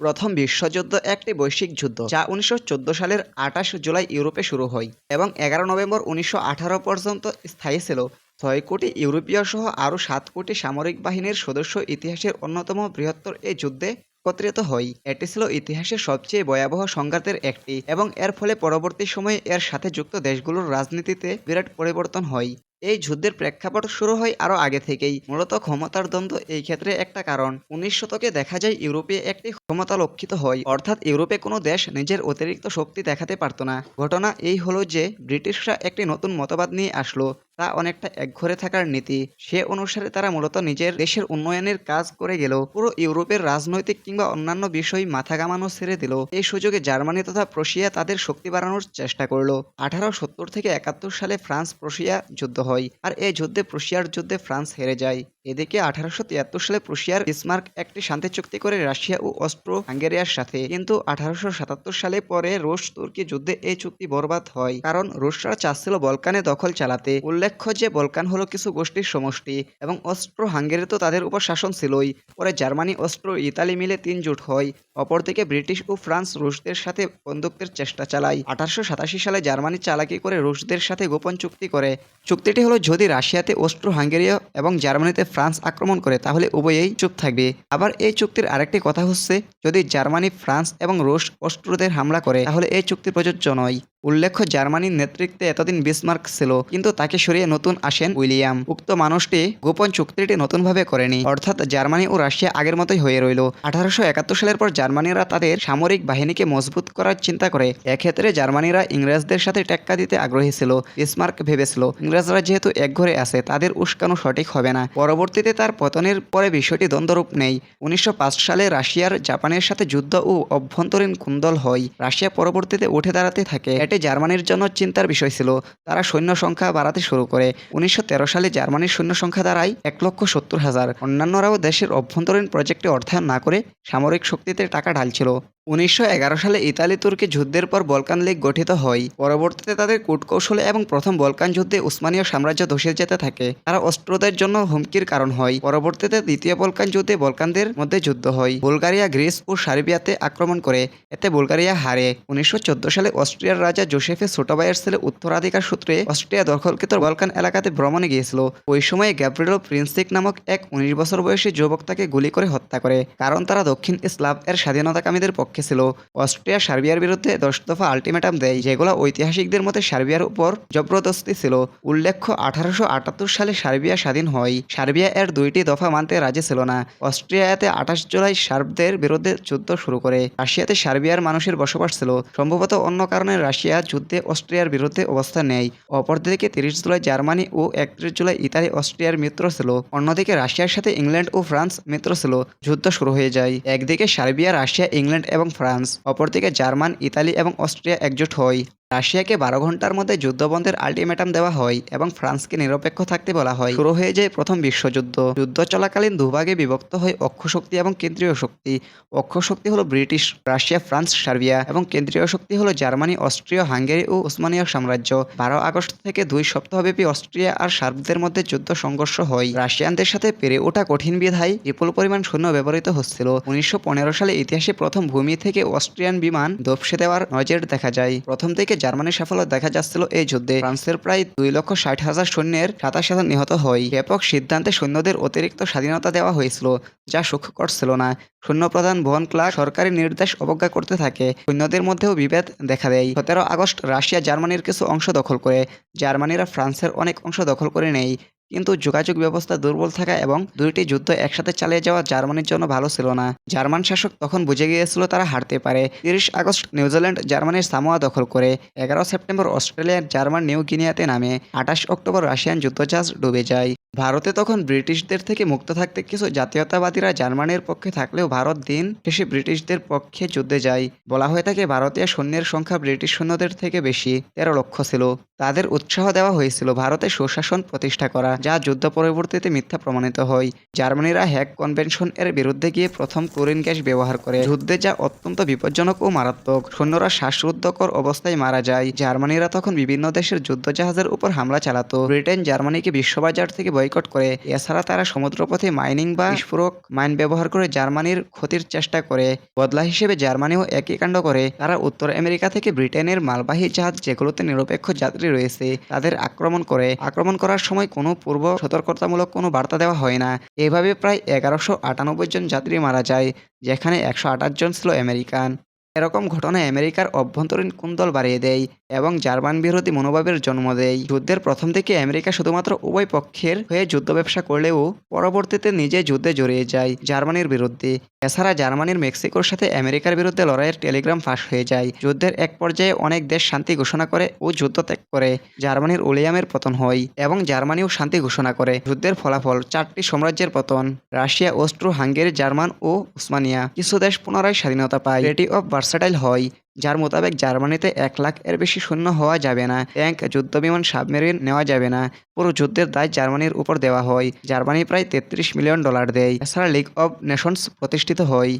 প্রথম বিশ্বযুদ্ধ একটি বৈশ্বিক যুদ্ধ, যা উনিশশো চোদ্দ সালের আঠাশ জুলাই ইউরোপে শুরু হয় এবং এগারো নভেম্বর উনিশশো আঠারো পর্যন্ত স্থায়ী ছিল। ছয় কোটি ইউরোপীয় সহ আরও সাত কোটি সামরিক বাহিনীর সদস্য ইতিহাসের অন্যতম বৃহত্তর এই যুদ্ধে একত্রিত হয় এটি ছিল ইতিহাসের সবচেয়ে ভয়াবহ সংঘাতের একটি এবং এর ফলে পরবর্তী সময়ে এর সাথে যুক্ত দেশগুলোর রাজনীতিতে বিরাট পরিবর্তন হয়। এই যুদ্ধের প্রেক্ষাপট শুরু হয় আরও আগে থেকেই। মূলত ক্ষমতার দ্বন্দ্ব এই ক্ষেত্রে একটা কারণ। উনিশ শতকে দেখা যায় ইউরোপে একটি ক্ষমতা লক্ষিত হয়। অর্থাৎ ইউরোপে কোনো দেশ নিজের অতিরিক্ত শক্তি দেখাতে পারত না। ঘটনা এই হলো যে ব্রিটিশরা একটি নতুন মতবাদ নিয়ে আসলো। তা অনেকটা একঘরে থাকার নীতি। সে অনুসারে তারা মূলত নিজের দেশের উন্নয়নের কাজ করে গেল, পুরো ইউরোপের রাজনৈতিক কিংবা অন্যান্য বিষয় মাথা গামানো ছেড়ে দিল। এই সুযোগে জার্মানি তথা প্রশিয়া তাদের শক্তি বাড়ানোর চেষ্টা করল। আঠারো সত্তর থেকে একাত্তর সালে ফ্রান্স প্রশিয়া যুদ্ধ হয়, আর এই যুদ্ধে প্রশিয়ার যুদ্ধে ফ্রান্স হেরে যায়। এদিকে আঠারোশো তিয়াত্তর সালে প্রশিয়ার বিসমার্ক একটি শান্তি চুক্তি করে রাশিয়া ও অস্ট্রো হাঙ্গেরিয়ার সাথে। কিন্তু আঠারোশো সাতাত্তর সালে পরে রুশ তুর্কি যুদ্ধে এই চুক্তি বরবাদ হয়, কারণ রুশরা চাচ্ছিল বলকানে দখল চালাতে। উল্লেখ্য যে বলকান হলো কিছু গোষ্ঠীর সমষ্টি এবং অস্ট্রো হাঙ্গেরি তো তাদের উপর শাসন ছিলই। পরে জার্মানি, অস্ট্রো ইতালি মিলে তিন জোট হয়। অপরদিকে ব্রিটিশ ও ফ্রান্স রুশদের সাথে বন্দুকদের চেষ্টা চালায়। আঠারোশো সাতাশি সালে জার্মানি চালাকি করে রুশদের সাথে গোপন চুক্তি করে। চুক্তিটি হলো যদি রাশিয়াতে অস্ট্রো হাঙ্গেরিয়া এবং জার্মানিতে ফ্রান্স আক্রমণ করে, তাহলে উভয়েই চুপ থাকবে। আবার এই চুক্তির আরেকটি কথা হচ্ছে, যদি জার্মানি, ফ্রান্স এবং রুশ অস্ট্রোদের হামলা করে, তাহলে এই চুক্তি প্রযোজ্য নয়। উল্লেখ্য, জার্মানির নেতৃত্বে এতদিন বিসমার্ক ছিল, কিন্তু তাকে সরিয়ে নতুন আসেন উইলিয়াম। উক্ত মানুষটি গোপন চুক্তিটি নতুনভাবে করেনি, অর্থাৎ জার্মানি ও রাশিয়া আগের মতোই হয়ে রইল। আঠারোশো একাত্তর সালের পর জার্মানিরা তাদের সামরিক বাহিনীকে মজবুত করার চিন্তা করে। এক্ষেত্রে জার্মানিরা ইংরেজদের সাথে টেক্কা দিতে আগ্রহী ছিল, বিসমার্ক ভেবেছিল, ইংরেজরা যেহেতু একঘরে আছে, তাদের উস্কানো সঠিক হবে না। পরবর্তীতে তার পতনের পরে বিষয়টি দ্বন্দ্বরূপ নেই। উনিশশো পাঁচ সালে রাশিয়ার জাপানের সাথে যুদ্ধ ও অভ্যন্তরীণ কুন্দল হয়। রাশিয়া পরবর্তীতে উঠে দাঁড়াতে থাকে। এটি জার্মানির জন্য চিন্তার বিষয় ছিল। তারা সৈন্য সংখ্যা বাড়াতে শুরু করে। উনিশশো তেরো সালে জার্মানির সৈন্য সংখ্যা দাঁড়ায় এক লক্ষ সত্তর হাজার। অন্যান্যরাও দেশের অভ্যন্তরীণ প্রজেক্টে অর্থায়ন না করে সামরিক শক্তিতে টাকা ঢালছিল। উনিশশো এগারো সালে ইতালি তুর্কি যুদ্ধের পর বলকান লীগ গঠিত হয়। পরবর্তীতে তাদের কূটকৌশলে এবং প্রথম বলকান যুদ্ধে উসমানীয় সাম্রাজ্য ধসে যেতে থাকে। তারা অস্ট্রোদের জন্য হুমকির কারণ হয়। পরবর্তীতে দ্বিতীয় বলকান যুদ্ধে বলকানদের মধ্যে যুদ্ধ হয়। বুলগারিয়া, গ্রিস ও সার্বিয়াতে আক্রমণ করে। এতে বুলগারিয়া হারে। উনিশশো চোদ্দ সালে অস্ট্রিয়ার রাজা জোসেফে ছোট ছেলে উত্তরাধিকার সূত্রে অস্ট্রিয়া দখলকৃত বলকান এলাকাতে ভ্রমণে গিয়েছিল। ওই সময় গ্যাব্রিলো প্রিন্সিক নামক এক উনিশ বছর বয়সী যুবক তাকে গুলি করে হত্যা করে। কারণ তারা দক্ষিণ স্লাভ এর স্বাধীনতাকামীদের পক্ষে ছিল অস্ট্রিয়া সার্বিয়ার বিরুদ্ধে দশ দফা আলটিমেটাম দেয়, যেগুলো ঐতিহাসিকদের মতে সার্বিয়ার উপর জবরদস্তি ছিল। উল্লেখ্য, আঠারোশো আটাত্তর সালে সার্বিয়া স্বাধীন হয়। সার্বিয়া এর দুইটি দফা মানতে রাজি ছিল না। অস্ট্রিয়া এতে আঠাশ জুলাই সার্বদের বিরুদ্ধে যুদ্ধ শুরু করে। রাশিয়াতে সার্বিয়ার মানুষের বসবাস ছিল। সম্ভবত অন্য কারণে রাশিয়া যুদ্ধে অস্ট্রিয়ার বিরুদ্ধে অবস্থান নেয়। অপরদিকে তিরিশ জুলাই জার্মানি ও একত্রিশ জুলাই ইতালি অস্ট্রিয়ার মিত্র ছিল। অন্যদিকে রাশিয়ার সাথে ইংল্যান্ড ও ফ্রান্স মিত্র ছিল। যুদ্ধ শুরু হয়ে যায়। একদিকে সার্বিয়া, রাশিয়া, ইংল্যান্ড এবং ফ্রান্স অপরদিকে জার্মান ইতালি এবং অস্ট্রিয়া একজোট হয় রাশিয়াকে বারো ঘণ্টার মধ্যে যুদ্ধবন্ধের আলটিমেটাম দেওয়া হয় এবং ফ্রান্সকে নিরপেক্ষ থাকতে বলা হয়। শুরু হয়ে যায় প্রথম বিশ্বযুদ্ধ। যুদ্ধ চলাকালীন দুভাগে বিভক্ত হয় অক্ষ শক্তি এবং কেন্দ্রীয় শক্তি। অক্ষ শক্তি হলো ব্রিটিশ, রাশিয়া, ফ্রান্স, সার্বিয়া এবং কেন্দ্রীয় শক্তি হলো জার্মানি, অস্ট্রিয়া হাঙ্গেরি ও উসমানীয় সাম্রাজ্য। বারো আগস্ট থেকে দুই সপ্তাহব্যাপী অস্ট্রিয়া আর সার্বদের মধ্যে যুদ্ধ সংঘর্ষ হয়। রাশিয়ানদের সাথে পেরে ওঠা কঠিন বিধায় বিপুল পরিমাণ সৈন্য ব্যবহৃত হচ্ছিল। উনিশশো পনেরো সালে ইতিহাসে প্রথম ভূমি থেকে অস্ট্রিয়ান বিমান দপসে দেওয়ার নজর দেখা যায়। প্রথম থেকে জার্মানির সাফল্য দেখা যাচ্ছিল এই যুদ্ধে। ফ্রান্সের প্রায় দুই লক্ষ ষাট হাজার সৈন্যের সাতাশ হাজার নিহত হয় ব্যাপক সিদ্ধান্তে সৈন্যদের অতিরিক্ত স্বাধীনতা দেওয়া হয়েছিল, যা সুখকর করছিল না। সৈন্যপ্রধান ভন ক্লার্ক সরকারি নির্দেশ অবজ্ঞা করতে থাকে। সৈন্যদের মধ্যেও বিভেদ দেখা দেয়। সতেরো আগস্ট রাশিয়া জার্মানির কিছু অংশ দখল করে। জার্মানিরা ফ্রান্সের অনেক অংশ দখল করে নেয়। কিন্তু যোগাযোগ ব্যবস্থা দুর্বল থাকা এবং দুইটি যুদ্ধ একসাথে চালিয়ে যাওয়া জার্মানির জন্য ভালো ছিল না। জার্মান শাসক তখন বুঝে গিয়েছিল তারা হারতে পারে। তিরিশ আগস্ট নিউজিল্যান্ড জার্মানির সামোয়া দখল করে। এগারো সেপ্টেম্বর অস্ট্রেলিয়ার জার্মান নিউ গিনিয়াতে নামে। আঠাশ অক্টোবর রাশিয়ান যুদ্ধজাহাজ ডুবে যায়। ভারতে তখন ব্রিটিশদের থেকে মুক্ত থাকতে কিছু জাতীয়তাবাদীরা জার্মানির পক্ষে থাকলেও ভারত দিন শেষে ব্রিটিশদের পক্ষে যুদ্ধে যায়। বলা হয়ে থাকে, ভারতীয় সৈন্যের সংখ্যা ব্রিটিশ সৈন্যদের থেকে বেশি, তেরো লক্ষ ছিল। তাদের উৎসাহ দেওয়া হয়েছিল ভারতে সুশাসন প্রতিষ্ঠা করা, যা যুদ্ধ পরবর্তীতে মিথ্যা প্রমাণিত হয়। জার্মানিরা হ্যাক কনভেনশন এর বিরুদ্ধে গিয়ে প্রথম ক্লোরিন গ্যাস ব্যবহার করে। যুদ্ধে যা অত্যন্ত বিপজ্জনক ও মারাত্মক, সৈন্যরা শ্বাসরুদ্ধকর অবস্থায় মারা যায়। জার্মানিরা তখন বিভিন্ন দেশের যুদ্ধজাহাজের উপর হামলা চালাতো। ব্রিটেন জার্মানিকে বিশ্ববাজার থেকে বয়কট করে। এছাড়া তারা সমুদ্রপথে মাইনিং বা বিস্ফোরক মাইন ব্যবহার করে জার্মানির ক্ষতির চেষ্টা করে। বদলা হিসেবে জার্মানিও একই কাণ্ড করে। তারা উত্তর আমেরিকা থেকে ব্রিটেনের মালবাহী জাহাজ যেগুলোতে নিরপেক্ষ যাত্রী রয়েছে, তাদের আক্রমণ করে। আক্রমণ করার সময় কোনো পূর্ব সতর্কতামূলক কোনো বার্তা দেওয়া হয় না। এভাবে প্রায় এগারোশো আটানব্বই জন যাত্রী মারা যায়, যেখানে একশো আঠাশ জন ছিল আমেরিকান। এরকম ঘটনায় আমেরিকার অভ্যন্তরীণ কুন্দল বাড়িয়ে দেয় এবং জার্মান বিরোধী মনোভাবের জন্ম দেয়? যুদ্ধের প্রথম থেকে আমেরিকা শুধুমাত্র উভয় পক্ষের হয়ে যুদ্ধ ব্যবসা করলেও পরবর্তীতে নিজে যুদ্ধে জড়িয়ে যায় জার্মানির বিরুদ্ধে। এছাড়া জার্মানির মেক্সিকোর সাথে আমেরিকার বিরুদ্ধে লড়াইয়ের টেলিগ্রাম ফাঁস হয়ে যায়। যুদ্ধের এক পর্যায়ে অনেক দেশ শান্তি ঘোষণা করে ও যুদ্ধ ত্যাগ করে। জার্মানির উলিয়ামের পতন হয় এবং জার্মানিও শান্তি ঘোষণা করে। যুদ্ধের ফলাফল চারটি সাম্রাজ্যের পতন, রাশিয়া অস্ট্রো হাঙ্গেরি জার্মান ও উসমানিয়া। কিছু দেশ পুনরায় স্বাধীনতা পায়। রেটি অফ ভার্সাটাইল হয়, যার মোতাবেক জার্মানিতে এক লাখ এর বেশি শূন্য হওয়া যাবে না ট্যাঙ্ক যুদ্ধবিমান, সাবমেরিন নেওয়া যাবে না। পুরো যুদ্ধের দায় জার্মানির উপর দেওয়া হয়, জার্মানি প্রায় তেত্রিশ মিলিয়ন ডলার দেয়। এছাড়া লিগ অব নেশনস প্রতিষ্ঠিত হয়।